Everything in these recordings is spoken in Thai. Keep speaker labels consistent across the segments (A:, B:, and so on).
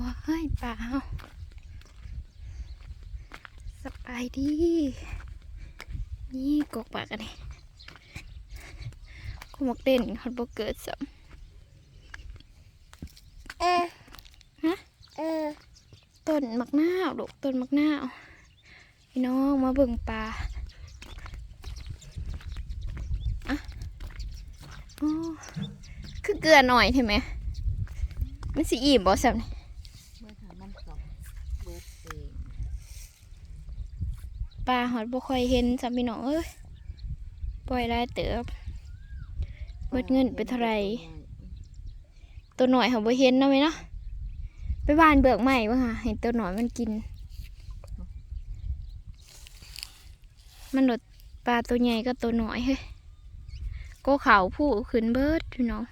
A: ว้ายป่าเฮาสบายดี นี่กกปากกันนี่กูมักเด่นเขาบ่เกิดสัม
B: เออ
A: ฮะ
B: เออ
A: ต้นมักนาวลูกต้นมักนาวพี่น้องมาเบิ่งปลาอะโอ้คือเกลือหน่อยใช่ไหมมันสิอิ่มบ่สัมนี่
B: เมื่อถามมันสองเบิร์ดเอง
A: ปลาหอดบ่ค่อยเห็นสัมพี่น้องเอ้ยปล่อยได้เติบเบิดเงินไปเท่าไรตัวหน่อยเขาบ่เห็นนะไหมเนาะไปบ้านเบิกใหม่บ่ค่ะเห็นตัวหน่อยมันกิน มันหลดปลาตัวใหญ่ก็ตัวหน่อยเฮ้ยก็เขาผู้ขึ้นเบิดพี่น้อง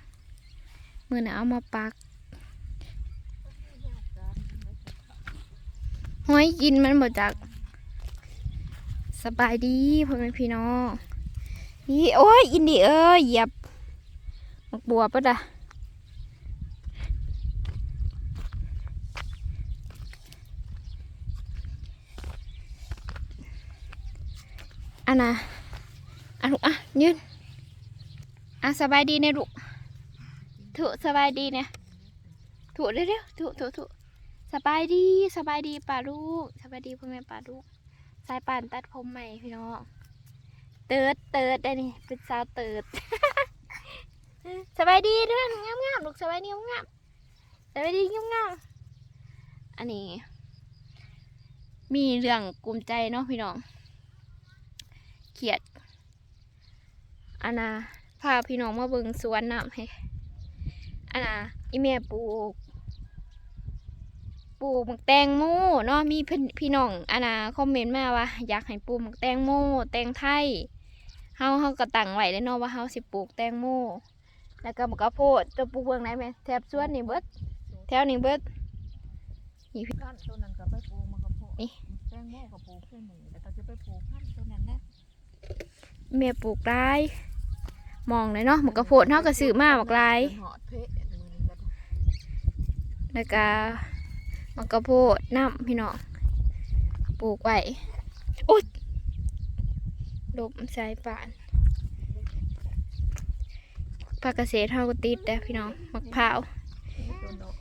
A: เมื่อน่ะเอามาปักห้อยกินมันบ่จัก สบายดีพ่อแม่พี่น้องนี่โอ้ยอินดีเอ้ยเหยียบมักบัวปะดะอันน่ะอะลูกอะยืนอะสบายดีเนี่ยลูกถูสบายดีเนี่ยถูเร็วๆถูถูถูสบายดีสบายดีป่าลูกสบายดีพ่อแม่ป่าลูก สายป่านตัดผมใหม่พี่น้องเติร์ดเติร์ดได้นี่เป็นสาวเติร์ดสบายดีเด้องามงามๆลูกสบายดีงามๆสบายดีงามงามๆอันนี้ มีเรื่องกลุ้มใจเนาะพี่น้องเขียดอันน่ะพาพี่น้องมาเบิงสวนน้ำให้อันน่ะอีเมียปลูก ปลูกหมักแตงโมเนาะมีเพิ่นพี่น้องอันน่ะคอมเมนต์มาว่าอยากให้ปลูกหมักแตงโมแตงไทยเฮาเฮาก็ตั้งไว้เลยเนาะว่าเฮาสิปลูกแตงโมแล้วก็มะกะโพดจะปลูกเบิ่งไหนแม่แถบสวนนี่เบิดแถวนี้เบิด
B: ขั้นตัวนั้นก็ไปปลูกมันก็ปลูก
A: นี่
B: แตงโมก็ปลูกขึ้นหนึ่งแต่ก็จะไปปลูกขั้นตัวนั้นนะ
A: แม่ปลูกหลายมองเลยเนาะมะกะโพดเฮาก็ซื้อมาบักหลาย
B: หอดเพะมือนี้ก็ได้
A: แล้วก็ มะกะโพดน้ำพี่น้องปลูกไว้อุ๊ยลบสายป่านผักเกษตรเฮาก็ติดแล้วพี่น้องมะพร้าว
B: ตัวน้อย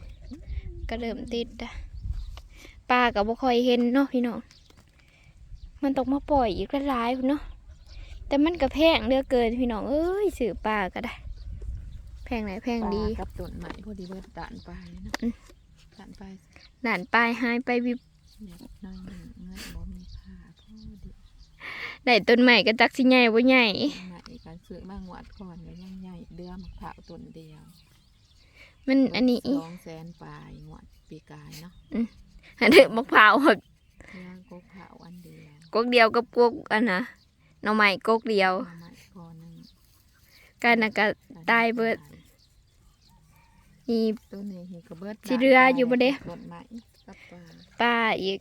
A: ก็เริ่มติดแล้วปลาก็บ่ค่อยเห็นเนาะพี่น้องมันต้องมาปล่อยอีกหลายๆพุ่นเนาะแต่มันก็แพงเหลือเกินพี่น้องเอ้ยซื้อปลาก็ได้ แพงไหนแพงดี
B: ปลากับต้นใหม่พอดีเบิร์ดด่านไปนะ
A: อืม
B: ด่านไป
A: หนานปลายหายไปวิบ
B: เนี่ยน้อยหนึ่งเงินบ่มีค่าพอดี
A: ได้ต้นใหม่ก็จักสิใหญ่บ่ใหญ่
B: ใหม่การซื้อมางวดก่อนก็ยังใหญ่เดือมะพร้าวต้นเดียว
A: มันอันนี้
B: สองแสนปลายงวดปีกายเนาะ
A: อันนี้มะพร้าวหด
B: ย่างกกเผาอันเดียว
A: กกเดียวกับกกอันนะหน่อไม้กกเดียว
B: มาใหม่พอหนึ่ง
A: กันนะก็ตายเบิด มี
B: ตัวนี้เห็นกระเบิด
A: สิเรืออยู่บ่เด้
B: ต้นไม้กับปลา
A: ปลาอีก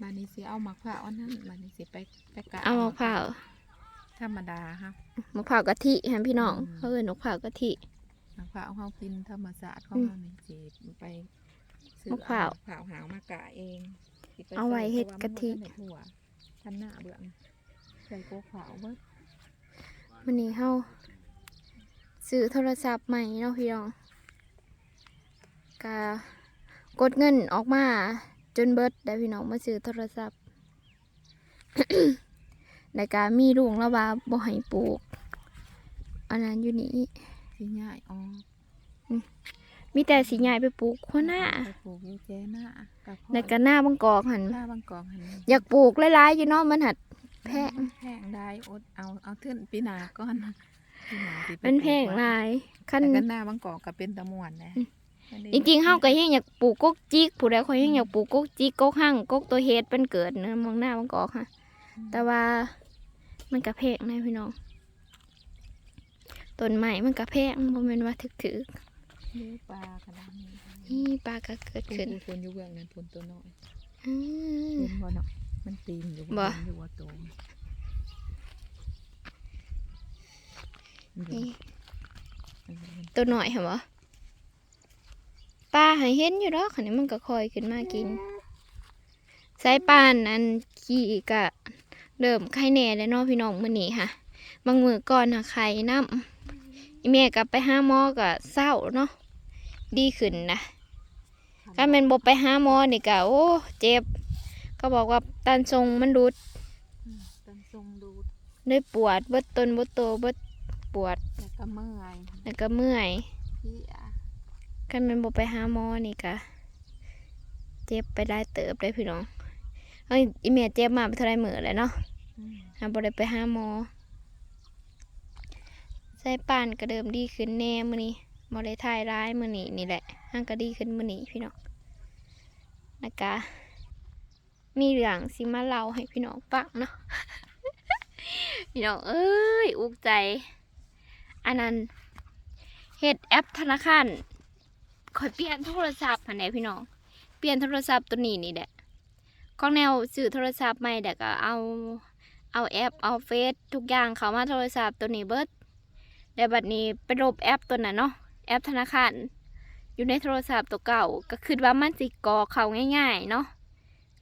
B: บานนี้สิเอามะพร้าวอันนั้นบานนี้สิไปไปกะ
A: เอามะพร้าว
B: ธรรมดาฮะ
A: มะพร้าวกะทิฮะพี่น้อง
B: อืม
A: เขาเอิ้นมะพร้าวกะทิ
B: มะพร้าวเฮากินธรรมชาติของ
A: อืม
B: เฮานี่สิไปซื้อ
A: มะพร้าว
B: เอมะพร้าวหาวมากะเองสิป
A: เอาไว้เฮ็ดกะทิ
B: เพราว่ามันบ่ทันได้ทั่วท่านหน้าเบื้องใส่กกเผาเบิด
A: วันนี้เฮาซื้อโทรศัพท์ใหม่เนาะพี่น้อง กะกดเงินออกมา จนเบิดได้พี่น้องมาซื้อโทรศัพท์แล้วก็มีลุงแล้วว่าบ่ให้ปลูก อันนั้นอยู่นี่
B: สิง่ายออก
A: มีแต่สีใหญ่ไปปลูกหัวหน้า
B: ไปปลูกอยู่แจหน้ากับพ่อ
A: ในกระหน้าบังกอกหัน
B: หน้าบางกอกหัน
A: อยากปลูกหลายๆอยู่เนาะมันหัดแพง
B: แพงได้อดเอาเอาขึ้นปีหนาก่อนปีหนาสิไป
A: มันแพง
B: ปลูก
A: หลายขั้น
B: แต่กันหน้าบางกอกก็เป็นตะมวนนะ
A: อืม จริงๆเฮาก็ยังอยากปลูกกกจิกผู้ใดเขายังอยากปลูกกกจิกกกหั่งกกตัวเฮ็ดเป็นเกิดเนอะมองหน้าบังกอกค่ะ แต่ว่ามันก็แพงนะพี่น้องต้นใหม่มันก็แพงบ่แม่นว่าถึก
B: เลี้ยงปลาขนาดนี้
A: ๆนี่ปลาก็เกิด
B: คุณ
A: ขึ้น
B: คุณอยู่เบื้องนั้นคุณตัวน้อย
A: อืม
B: เห็นบ่เนาะมันตีนอยู่
A: บ่
B: มันอยู่ว่าโต
A: นี่ตัวหน่อยเห็นบ่ ป้าให้เห็นอยู่ดอกคันนี้มันก็คอยขึ้นมากิน สายป่านอันขี่ก็เริ่มไข่แหน่แล้วเนาะพี่น้องมื้อนี้ค่ะ บางมื้อก่อนน่ะไข่น้ำอีแม่กลับไปหาหมอก็เศร้าเนาะดีขึ้นนะถ้าแม่นบ่ไปหาหมอนี่ก็โอ้เจ็บ ก็บอกว่าตันทรงมันรุด
B: อืมตันทรงดูด
A: เลยปวดเบิดต้นเบิดโตเบิดปวด
B: แล้วก็เมื่อย
A: แล้วก็เมื่อย
B: เพี่อะ
A: คันแมันบ่ไปหาหมอนี่ก็เจ็บไปได้เติบเลยพี่น้องเอ้ยอีเมียเจ็บมาไปเท่าไรมื้อแล้วเนาะ
B: อืม
A: หาบ่ได้ไปหาหมอใส่ป่านก็เดิมดีขึ้นแน่มื้อนี้บ่ได้ถ่ายร้ายมื้อนี้นี่แหละห่างก็ดีขึ้นมื้อนี้พี่น้องแล้วก็มีเรื่องสิมาเล่าให้พี่น้องฟังเนาะพี่น้องเอ้ยอุกใจ อันนั้นเฮ็ดแอปธนาคาร ข่อยเปลี่ยนโทรศัพท์หันแหละพี่น้อง เปลี่ยนโทรศัพท์ตัวนี้นี่แหละกล้องแนวซื้อโทรศัพท์ใหม่แต่ก็เอาเอาแอปเอาเฟซทุกอย่างเข้ามาโทรศัพท์ตัวนี้เบิดแล้วบัดนี้ไปลบแอปตัวนั้นเนาะแอปธนาคารอยู่ในโทรศัพท์ตัวเก่าก็คือว่ามันสิกรอกเข้าง่าย ๆ เนาะ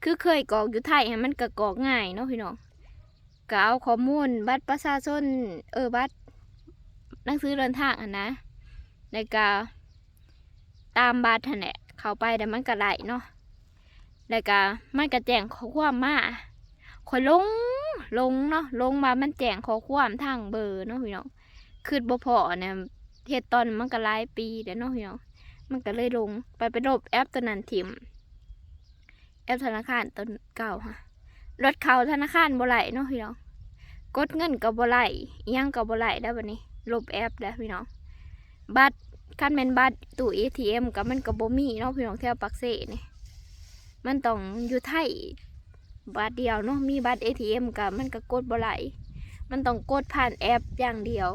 A: คือเคยกรอกอยู่ไทยให้มันก็กรอกง่ายเนาะพี่น้องก็เอาข้อมูลบัตรประชาชนเออบัตรหนังสือเดินทางอะนะแล้วก็ ตามบัตรหั่นแหละเข้าไปแต่มันก็ไหลเนาะแล้วก็มันก็แจ้งข้อความมาคอยลงลงเนาะลงมามันแจ้งข้อความทางเบอร์เนาะพี่น้องคือบ่พอเนี่ยเฮ็ดตอนมันก็หลายปีเด้วเนาะพี่น้องมันก็เลยลงไปไปลบแอปตัวนั้นทิมแอปธนาคารตัวเก่าฮะรถเขาธนาคารบ่ไหลเนาะพี่น้องกดเงินก็บ่ไหลยังก็บ่ไหลได้วบัดนี้ลบแอปแล้วพี่น้องบัตร คันแม่นบัตรตู้ ATM ก็มันก็บ่มีเนาะพี่น้องแถวปักเสนี่ยมันต้องอยู่ไทยบัตรเดียวเนาะมีบัตร ATM ก็มันก็กดบ่ไหลมันต้องกดผ่านแอปอย่างเดียว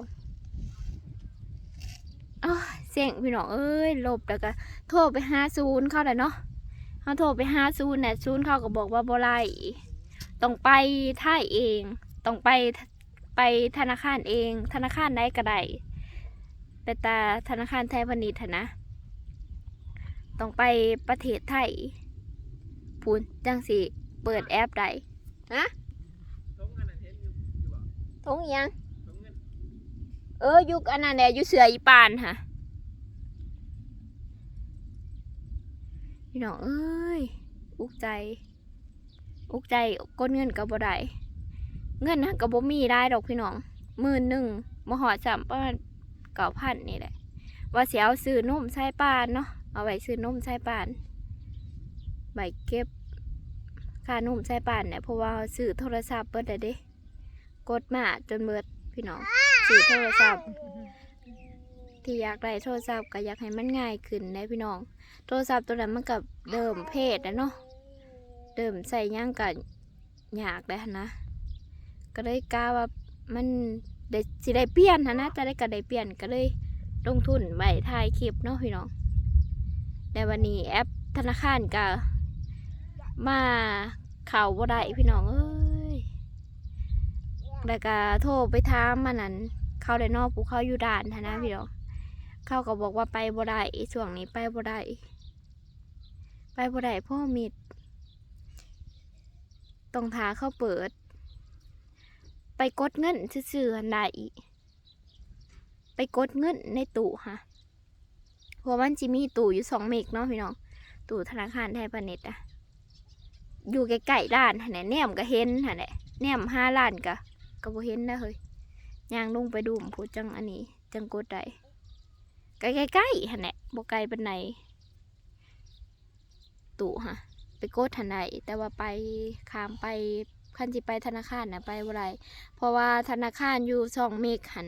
A: อ้าวเสียงพี่น้องเอ้ยลบแล้วก็โทรไปหาศูนย์เข้าได้เนาะเขาโทรไปหาศูนย์เนี่ยศูนย์เขาก็บอกว่าบ่ไหลต้องไปไทยเอง ต้องไปไปธนาคารเอง ธนาคารใดก็ได้ แต่ตาธนาคารไทยพาณิชย์หั้นนะ ต้องไปประเทศไทยพูนจังสิ เปิดแอปได้ฮะทงอิหยัง เออยุกอันนั้นแหละอยุเสืออีปานค่ะพี่น้องเอ้ย อุกใจ อุกใจกดเงินกับบ่ได้เงินนะกับบ่มีได้ดอกพี่น้องหมื่นหนึ่งมาหอดสามประมาณ เก้าพันนี่แหละ ว่าเสียเอาซื้อนุ่มใช้ปานเนาะเอาไว้ซื้อนุ่มใช้ปานใบเก็บค่านุ่มใช้ปานเนี่ยเพราะว่าซื้อโทรศัพท์เบิดเด้กดมาจนเบิดพี่น้องซื้อโทรศัพท์ที่อยากได้โทรศัพท์ก็อยากให้มันง่ายขึ้นนะพี่น้อง โทรศัพท์ตัวนั้นมันกับเดิมเพศนะเนาะเดิมใส่ย่างกันอยากได้นะ ก็เลยกล้าว่ามัน ได้สิได้เปลี่ยนหั้นนะจะได้ก็ได้เปลี่ยนก็เลยลงทุนใบถ่ายคลิปเนาะพี่น้องแต่วันนี้แอปธนาคารก็มาเข่าบ่ได้พี่น้องเอ้ยแล้วก็โทรไปถามมันนั้น เขาได้นอกภูเขาอยู่ด่านหั้นนะพี่น้องเขาก็บอกว่าไปบ่ได้ช่วงนี้ไปบ่ได้ไปบ่ได้พ่อมีดต้องทาเข้าเปิด ไปกดเงินซื่อๆหันได้อีกไปกดเงินในตู้ค่ะเพราะมันจะมีตู้อยู่สองเมกเนาะพี่น้องตู้ธนาคารไทยพาณิชย์อะอยู่ใกล้ๆร้านหันแหละแนมก็เห็นหันแหละแนมห้าล้านก็ก็บ่เห็นนะเฮ้ยย่างลงไปดูมพูดจังอันนี้ จังกดได้ใกล้ๆๆหันแหละบ่ไกลปานใดตู่ฮะไปกดทันใดแต่ว่าไปข้ามไป คันสิไปธนาคารน่ะไปบ่ได้เพราะว่าธนาคารอยู่สองเมกหัน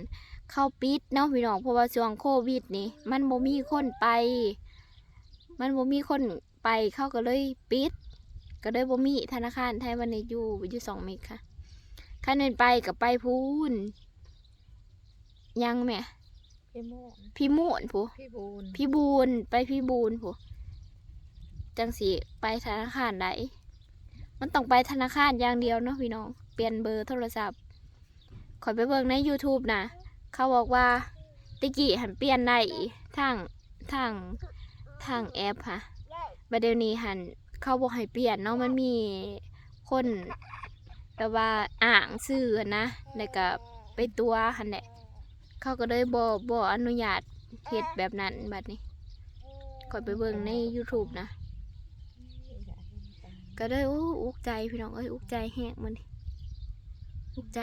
A: เข้าปิดเนาะพี่น้องเพราะว่าช่วงโควิดนี่ มันบ่มีคนไป มันบ่มีคนไปเขาก็เลยปิด ก็เลยบ่มีธนาคารไทยวันนี้อยู่อยู่สองเมกค่ะคันเดินไปกับไปพูนยังแหม่
B: พี่โมน
A: พี่ม่วนผู้
B: พี่บูน
A: พี่บูนไปพี่บูนผู้จังสีไปธนาคารใด มันต้องไปธนาคารอย่างเดียวเนาะพี่น้อง เปลี่ยนเบอร์โทรศัพท์ขอยไปเบิ่งใน YouTube นะ เขาบอกว่าตะกี้หันเปลี่ยนได้ทางทางทางแอปค่ะบัดเดี๋ยวนี้หันเขาบอกให้เปลี่ยนเนาะมันมีคนแบบว่าอ่างซื้อนะแล้วก็ไปตัวหันแหละเขาก็เลยบ่บ่อนุญาตเฮ็ดแบบนั้นบัดนี้คอยไปเบิ่งใน YouTube นะ ก็เลยโอ้อุกใจพี่น้องเอ้ยอุกใจแฮกมันอุกใจ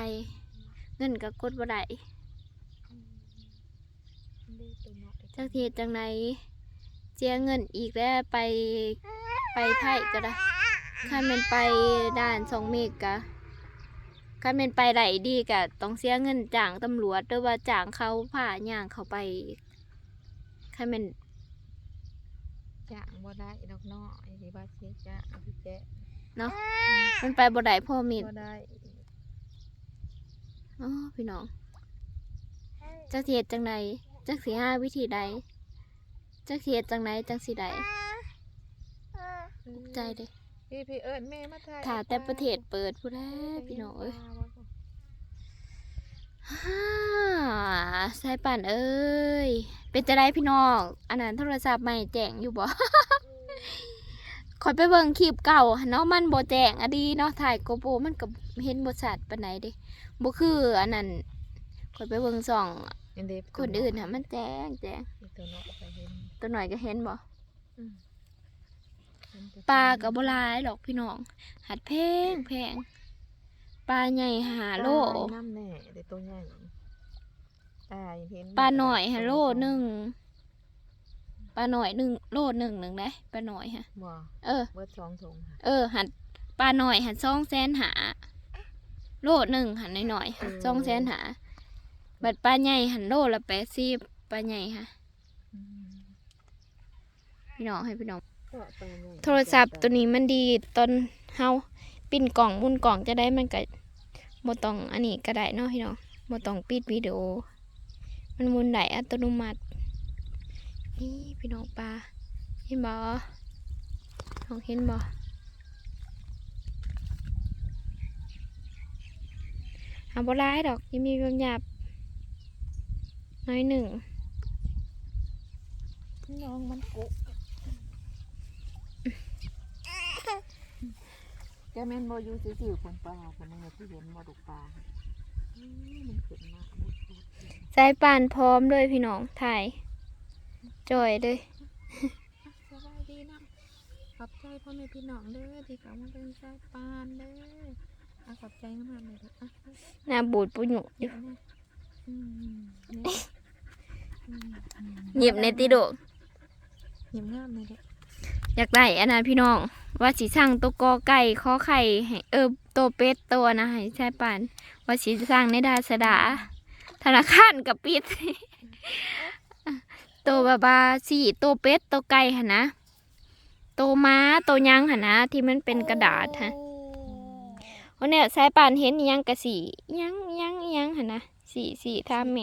A: เงินก็กดบ่ได้จักเทีจังไหนเจียเงินอีกแล้วไปไปไทยก็ได้คันแม่นไปด่านสองเมกกะคันแม่นไปไหลดีกะต้องเสียเงินจ้างตำรวจหรือว่าจ้างเขาผ่าย่างเขาไปคันแม่น
B: จ้างบ่ได้ดอกเนาะ ไอ้ที่ว่าเช็คจ้างพี่แจ๊ะ
A: มันไปบ่ได้พ่อมีด
B: บ่ได้
A: อ๋อพี่น้องจักสิเฮ็ดจังใดจักสิหาวิธีใดจักสิเฮ็ดจังใดจังสิได้ใจเด้
B: พี่พี่เอิ้นแม่มาถ่าย
A: ถ้าแต่ประเทศเปิดผู้ใดพี่น้องเอ้ยฮ่าสายป่านเอ้ย เป็นจะได้พี่น้อง อันนั้นโทรศัพท์ใหม่แจ้งอยู่บ่ คอยไปเบิ่งคลิปเก่าหั้นเนาะมันบ่แจ้งอะดีเนาะถ่ายโกโปรมันก็เห็นบ่ชัดปานใดเด้บ่คืออันนั้นคอยไปเบิ่งส่อง
B: อันเด็ก
A: คนอื่นน่ะมันแจ้งแจ้ง
B: ตัวเนาะไปเห็น
A: ตัวหน่อยก็เห็นบ่
B: อืมเห็นแต่
A: ปลาก็บ่หลายดอกพี่น้อง หัดแพงแพงปลาใหญ่หาโล
B: ปาน้ำแน่แต่ตัวใหญ่ตายเห็น
A: ปลาหน่อยฮะโลหนึ่ง ปลาหน่อยหนึ่งโลหนึ่งหนึ่งได้ปลาหน่อยฮะ
B: บ่
A: เออ
B: เบิดสองถุงค่ะ
A: เออ หันปลาหน่อยหันสองแสนหา โลหนึ่งหันหน่อยๆหันสองแสนหา บัดปลาใหญ่หันโลละแปดสิบปลาใหญ่ฮะ
B: อืม
A: พี่น้องให้พี่น้อง
B: ก็ปลาใหญ่
A: โทรศัพท์ตัวนี้มันดีตอนเฮาปิ่นกล่องมุนกล่องจะได้มันก็บ่ต้องอันนี้ก็ได้เนาะพี่น้องบ่ต้องปิดวิดีโอ มันมุนได้อัตโนมัติ นี่พี่น้องปลาเห็นบ่น้องเห็นบ่หาบ่ร้ายดอกยังมีบางหยาบน้อยหนึ่ง
B: น้องมันกุแกแม่นบ่อยู่ซื่อๆคนปลาคนนึงที่เห็นบ่ดุกปลาอืมมันขึ้นมาบุดบุด
A: สายป่านพร้อมเลยพี่น้องถ่าย จอยเลย
B: สบายดีนะขอบใจพ่อแม่พี่น้องเด้อที่เขามาเป็นสายปานเด้ออะขอบใจมากๆเลยเด้ออะอะ
A: หน้าบูดปุญญุอ
B: เดี๋ย
A: ยู่
B: วนะอืมนี่อืมอืม
A: หยิบในติโด
B: หยิบงามเลยเด้อ
A: อยากได้อันนั้นพี่น้อง ว่าสีสั่งตัวกอไก่ขอไข่ให้เออตัวเป็ดตัวนะให้ใช้ป่านว่าสีสั่งในดาสดา ธนาคารกับปิด ตัวบาบาสีตัวเป็ดตัวไก่หนนะตัวม้าตัวยังหนนะ ที่มันเป็นกระดาษฮะวันเนี้ยสายป่านเห็นอิหยังกะสีอิหยังอิหยังอิหยังหนนะสีสีทามเม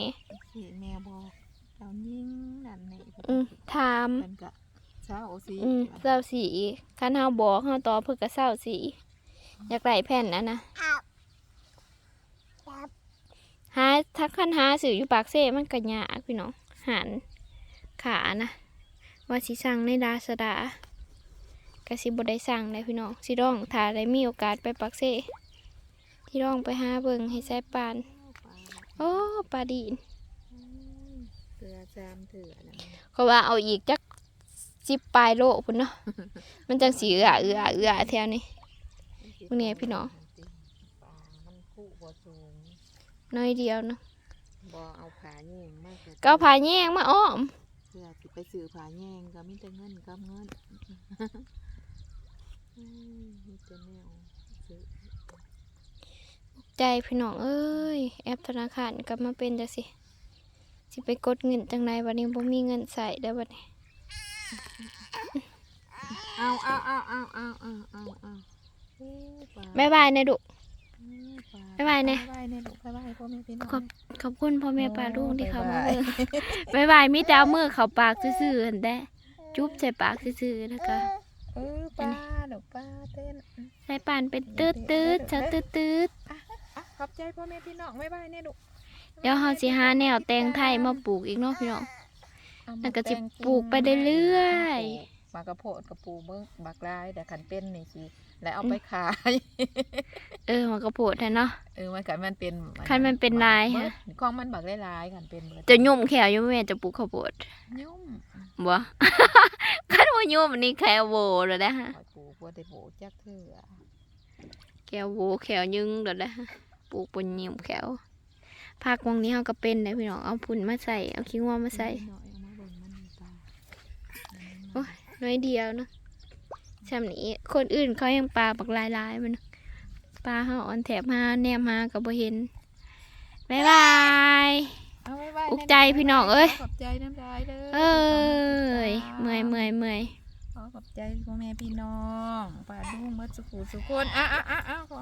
B: สีแมวบอกเรายิ่งนั่นนี่
A: อืมทาม
B: มันก็เช้าสี
A: อืมเศร้าสีคันเฮาบอกเฮาตอบเพิ่นก็เศร้าสีอยากได้แผ่นนะนะหาถ้าคันหาสื่ออยู่ปากเซ่มันก็ยากพี่น้องหัน ขานะว่าสิสั่งในดาสดาก็สิบ่ได้สั่งเลยพี่น้องสิร้องถ้าได้มีโอกาสไปปากเซ่ที่ร้องไปหาเบิ่งให้ใส่ปาน โอ้ปลาดีน
B: เตือจามเถื่อนะ
A: เขาว่าเอาอีกจักสิบปลายโลพุ่นเนาะมันจังสีเอือเอือเอือแถวนี้พวกนี้พี่น้อง
B: ปลามันคู่บ่สูง
A: น้อยเดียวเนาะ
B: บ่เอาผาแยงมาก
A: ก็เอาผาแยงมาอ้อม
B: เพื่อสิไป ซื้อผาแยงก็มีแต่เงินก็เงินมีแต่แนวซื้อ
A: ใจพี่น้องเอ้ย แอปธนาคารก็มาเป็นจะสิสิไปกดเงินจังไรวันนี้ผมมีเงินใส่แล้ววันนี้
B: เอาเอาเอาเอาเอาเอาเอา
A: บายบายนะดุ บ๊ายบายนะ
B: บ๊ายบายเนี่ยลูกบ๊ายบายพ่อแม่พี่น้อง
A: ขอบขอบคุณพ่อแม่ป้าลุงที่เขามา
B: บ๊ายบาย
A: เบิ่งบ๊ายบายมีแต่เอามือเข้าปากซื่อๆหั่นแหละจุ๊บใส่ปากซื่อๆแล้วก็
B: เออปลาดอกปลาเต้น
A: ใส่ปานเป็นตืดตืดๆเช้าตืดตืด
B: อะขอบใจพ่อแม่พี่น้องบ๊ายบายเนี่ยลูก
A: ๆเดี๋ยวเฮาสิหาแนวแตงไทยมาปลูกอีกเนาะพี่น้อง
B: เอามา
A: แล้วก็สิ
B: แง
A: ปลูกไปเรื่อย
B: ปลูกมากระโพดกระปูเบิ้งบักลายแต่คันเป็นนี่สิ แล้วเอาไปขาย
A: ๆเออมันก็โพดแท้เนาะ
B: เออมันกันมันเป็น
A: คันมันเป็นลาย
B: เบิ
A: ฮะ
B: ดของมันบักหลายๆกันเป็นเบิด
A: จะยุ่มแขวอยู่แม่จะปลูกข้าวโพด
B: ยุ่ม
A: บ่คันว่ายุ่มอันนี้แขวโวเลยนะฮะ
B: คอยปลูกบ่ได้ปลูกจักเทื่อ
A: แขวโวแขวยึงเลยนะฮะปลูกบนยิ่มแขวภาควังนี้เขาก็เป็นเลยพี่น้องเอาพุ่นมาใส่เอาขี้งัวมาใส่
B: หน่อยเอามาเบิ่งมันนี่ปลา
A: โอ้ยน้อยเดียวเนาะ ชำนี้ คนอื่นเขายังปลาบักลายลายๆมันปลาเขาอ่อนแถบมาแนมมากับบ่เห็นบายบาย
B: เอาไว้ไว้
A: อุกใจพี่น้องเอ้ย
B: ขอบใจน้ำลายเด้อ
A: เอ้ยเมื่อยเมื่อยเมื่อย
B: ขอขอบใจพ่อแม่พี่น้องป้าลุงเมื่อสุขุสุคนอะอะอะอะขอ